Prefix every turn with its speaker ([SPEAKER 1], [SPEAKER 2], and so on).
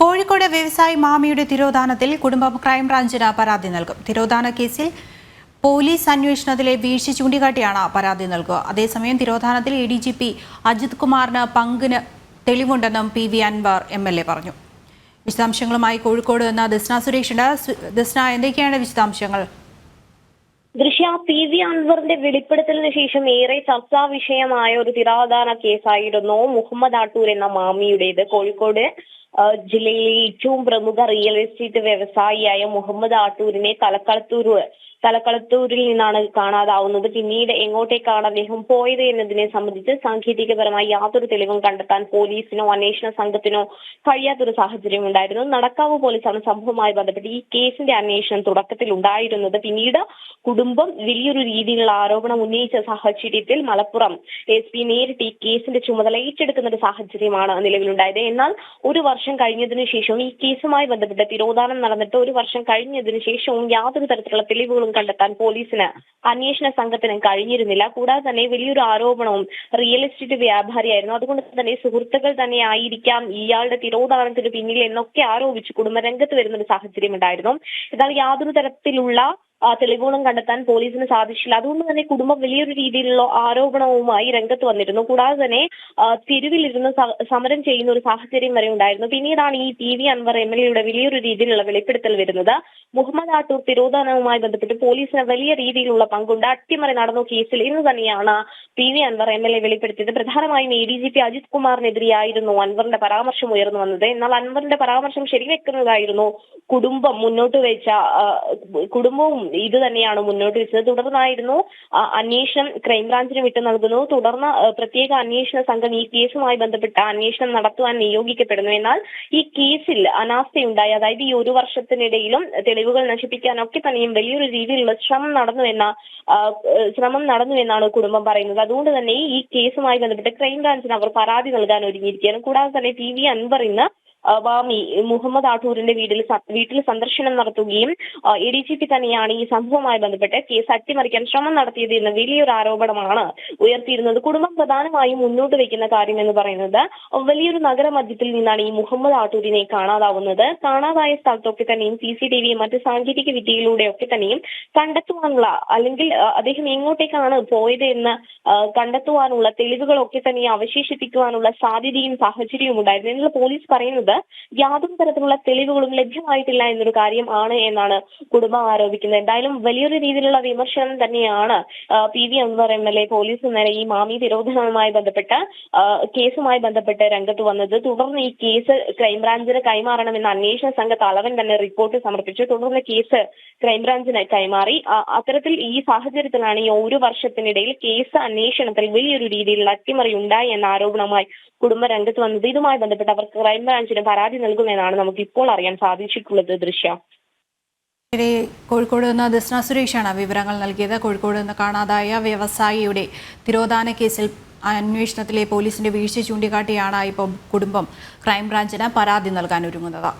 [SPEAKER 1] കോഴിക്കോട് വ്യവസായി മാമിയുടെ തിരോധാനത്തിൽ കുടുംബം ക്രൈംബ്രാഞ്ചിന് പരാതി നൽകും. തിരോധാന കേസിൽ പോലീസ് അന്വേഷണത്തിലെ വീഴ്ച ചൂണ്ടിക്കാട്ടിയാണ് പരാതി നൽകുക. അതേസമയം തിരോധാനത്തിൽ A D G P Ajith കുമാറിന് പങ്കിന് തെളിവുണ്ടെന്നും P V Anvar M L A പറഞ്ഞു. വിശദാംശങ്ങളുമായി കോഴിക്കോട് നിന്ന് ദസ്ന സുരേഷ് ഉണ്ട് സു- ദസ്ന എന്തൊക്കെയാണ് വിശദാംശങ്ങൾ?
[SPEAKER 2] ദൃശ്യ പി വി അൻവറിന്റെ വെളിപ്പെടുത്തലിന് ശേഷം ഏറെ ചർച്ചാ വിഷയമായ ഒരു തിരോധാന കേസായിരുന്നു മുഹമ്മദ് ആട്ടൂർ എന്ന മാമിയുടേത്. കോഴിക്കോട് ജില്ലയിലെ ഏറ്റവും പ്രമുഖ റിയൽ എസ്റ്റേറ്റ് വ്യവസായിയായ മുഹമ്മദ് ആട്ടൂരിനെ തലക്കളത്തൂർ തലക്കളത്തൂരിൽ നിന്നാണ് കാണാതാവുന്നത്. പിന്നീട് എങ്ങോട്ടേക്കാണ് അദ്ദേഹം പോയത് എന്നതിനെ സംബന്ധിച്ച് സാങ്കേതികപരമായി യാതൊരു തെളിവും കണ്ടെത്താൻ പോലീസിനോ അന്വേഷണ സംഘത്തിനോ കഴിയാത്തൊരു സാഹചര്യം ഉണ്ടായിരുന്നു. നടക്കാവ് പോലീസാണ് സംഭവവുമായി ബന്ധപ്പെട്ട് ഈ കേസിന്റെ അന്വേഷണം തുടക്കത്തിൽ ഉണ്ടായിരുന്നത്. പിന്നീട് കുടുംബം വലിയൊരു രീതിയിലുള്ള ആരോപണം ഉന്നയിച്ച സാഹചര്യത്തിൽ മലപ്പുറം എസ് പി നേരിട്ട് ഈ കേസിന്റെ ചുമതല ഏറ്റെടുക്കുന്ന ഒരു സാഹചര്യമാണ് നിലവിലുണ്ടായത്. എന്നാൽ ഒരു വർഷം കഴിഞ്ഞതിനു ശേഷവും ഈ കേസുമായി ബന്ധപ്പെട്ട് തിരോധാനം നടന്നിട്ട് ഒരു വർഷം കഴിഞ്ഞതിനു ശേഷവും യാതൊരു തരത്തിലുള്ള തെളിവുകളും കണ്ടെത്താൻ പോലീസിന് അന്വേഷണ സംഘത്തിന് കഴിഞ്ഞിരുന്നില്ല. കൂടാതെ തന്നെ വലിയൊരു ആരോപണവും റിയൽ എസ്റ്റേറ്റ് വ്യാപാരിയായിരുന്നു. അതുകൊണ്ട് തന്നെ സുഹൃത്തുക്കൾ തന്നെ ആയിരിക്കാം ഇയാളുടെ തിരോധാനത്തിന് പിന്നിൽ എന്നൊക്കെ ആരോപിച്ച് കുടുംബരംഗത്ത് വരുന്ന ഒരു സാഹചര്യം ഉണ്ടായിരുന്നു എന്നാൽ യാതൊരു തരത്തിലുള്ള തെളിവുകളും കണ്ടെത്താൻ പോലീസിന് സാധിച്ചില്ല. അതുകൊണ്ട് തന്നെ കുടുംബം വലിയൊരു രീതിയിലുള്ള ആരോപണവുമായി രംഗത്ത് വന്നിരുന്നു. കൂടാതെ തന്നെ തെരുവിലിരുന്ന് സമരം ചെയ്യുന്ന ഒരു സാഹചര്യം വരെ ഉണ്ടായിരുന്നു. പിന്നീടാണ് ഈ P V Anvar M L എയുടെ വലിയൊരു രീതിയിലുള്ള വെളിപ്പെടുത്തൽ വരുന്നത്. മുഹമ്മദ് ആട്ടൂർ തിരോധാനവുമായി ബന്ധപ്പെട്ട് പോലീസിന് വലിയ രീതിയിലുള്ള പങ്കുണ്ട്. അട്ടിമറി നടന്ന കേസിൽ ഇന്ന് തന്നെയാണ് P V Anvar M L A വെളിപ്പെടുത്തിയത്. പ്രധാനമായും A D G P Ajith കുമാറിനെതിരെയായിരുന്നു അൻവറിന്റെ പരാമർശം ഉയർന്നു വന്നത്. എന്നാൽ അൻവറിന്റെ പരാമർശം ശരിവെക്കുന്നതായിരുന്നു കുടുംബം മുന്നോട്ട് വെച്ച കുടുംബവും ഇത് തന്നെയാണ് മുന്നോട്ട് വെച്ചത്. തുടർന്നായിരുന്നു അന്വേഷണം ക്രൈംബ്രാഞ്ചിന് വിട്ടു നൽകുന്നു. തുടർന്ന് പ്രത്യേക അന്വേഷണ സംഘം ഈ കേസുമായി ബന്ധപ്പെട്ട അന്വേഷണം നടത്തുവാൻ നിയോഗിക്കപ്പെടുന്നു. എന്നാൽ ഈ കേസിൽ അനാസ്ഥയുണ്ടായി. അതായത് ഈ ഒരു വർഷത്തിനിടയിലും തെളിവുകൾ നശിപ്പിക്കാനൊക്കെ തന്നെയും വലിയൊരു രീതിയിലുള്ള ശ്രമം നടന്നു എന്ന ശ്രമം നടന്നു എന്നാണ് കുടുംബം പറയുന്നത്. അതുകൊണ്ട് തന്നെ ഈ കേസുമായി ബന്ധപ്പെട്ട് ക്രൈംബ്രാഞ്ചിന് അവർ പരാതി നൽകാൻ ഒരുങ്ങിയിരിക്കുകയാണ്. കൂടാതെ തന്നെ പി വി അൻവർ ഇന്ന് ആ, വാമി മുഹമ്മദ് ആട്ടൂരിന്റെ വീട്ടിൽ വീട്ടിൽ സന്ദർശനം നടത്തുകയും എ ഡി ജി പി തന്നെയാണ് ഈ സംഭവവുമായി ബന്ധപ്പെട്ട് കേസ് അട്ടിമറിക്കാൻ ശ്രമം നടത്തിയത് എന്ന വലിയൊരു ആരോപണമാണ് ഉയർത്തിയിരുന്നത്. കുടുംബം പ്രധാനമായും മുന്നോട്ട് വെക്കുന്ന കാര്യം എന്ന് പറയുന്നത് വലിയൊരു നഗരമധ്യത്തിൽ നിന്നാണ് ഈ മുഹമ്മദ് ആട്ടൂരിനെ കാണാതാവുന്നത്. കാണാതായ സ്ഥലത്തൊക്കെ തന്നെയും സി സി ടി വി മറ്റ് സാങ്കേതിക വിദ്യയിലൂടെയൊക്കെ തന്നെയും കണ്ടെത്തുവാനുള്ള അല്ലെങ്കിൽ അദ്ദേഹം എങ്ങോട്ടേക്കാണ് പോയത് എന്ന് കണ്ടെത്തുവാനുള്ള തെളിവുകളൊക്കെ തന്നെ അവശേഷിപ്പിക്കുവാനുള്ള സാധ്യതയും സാഹചര്യവും ഉണ്ടായിരുന്നു. എന്നുള്ള പോലീസ് പറയുന്നത് യാതൊരു തരത്തിലുള്ള തെളിവുകളും ലഭ്യമായിട്ടില്ല എന്നൊരു കാര്യം ആണ് എന്നാണ് കുടുംബം ആരോപിക്കുന്നത്. എന്തായാലും വലിയൊരു രീതിയിലുള്ള വിമർശനം തന്നെയാണ് P V Anvar M L A police നേരെ ഈ മാമി നിരോധനവുമായി ബന്ധപ്പെട്ട കേസുമായി ബന്ധപ്പെട്ട് രംഗത്ത് വന്നത്. തുടർന്ന് ഈ കേസ് ക്രൈംബ്രാഞ്ചിന് കൈമാറണമെന്ന അന്വേഷണ സംഘ തലവൻ തന്നെ റിപ്പോർട്ട് സമർപ്പിച്ചു. തുടർന്ന് കേസ് ക്രൈംബ്രാഞ്ചിന് കൈമാറി. അത്തരത്തിൽ ഈ സാഹചര്യത്തിലാണ് ഈ ഒരു വർഷത്തിനിടയിൽ കേസ് അന്വേഷണത്തിൽ വലിയൊരു രീതിയിലുള്ള അട്ടിമറി ഉണ്ടായി എന്ന ആരോപണവുമായി കുടുംബ രംഗത്ത് വന്നത്. ഇതുമായി ബന്ധപ്പെട്ട് അവർ ക്രൈംബ്രാഞ്ചിന് പരാതി നൽകുമെന്നാണ് നമുക്ക് ഇപ്പോൾ അറിയാൻ സാധിച്ചിട്ടുള്ളത് ദൃശ്യ.
[SPEAKER 1] കോഴിക്കോട് നിന്ന് ദസ്ന സുരേഷാണ് വിവരങ്ങൾ നൽകിയത്. കോഴിക്കോട് നിന്ന് കാണാതായ വ്യവസായിയുടെ തിരോധാന കേസിൽ അന്വേഷണത്തിലെ പോലീസിന്റെ വീഴ്ച ചൂണ്ടിക്കാട്ടിയാണ് ഇപ്പോൾ കുടുംബം ക്രൈംബ്രാഞ്ചിന് പരാതി നൽകാൻ ഒരുങ്ങുന്നത്.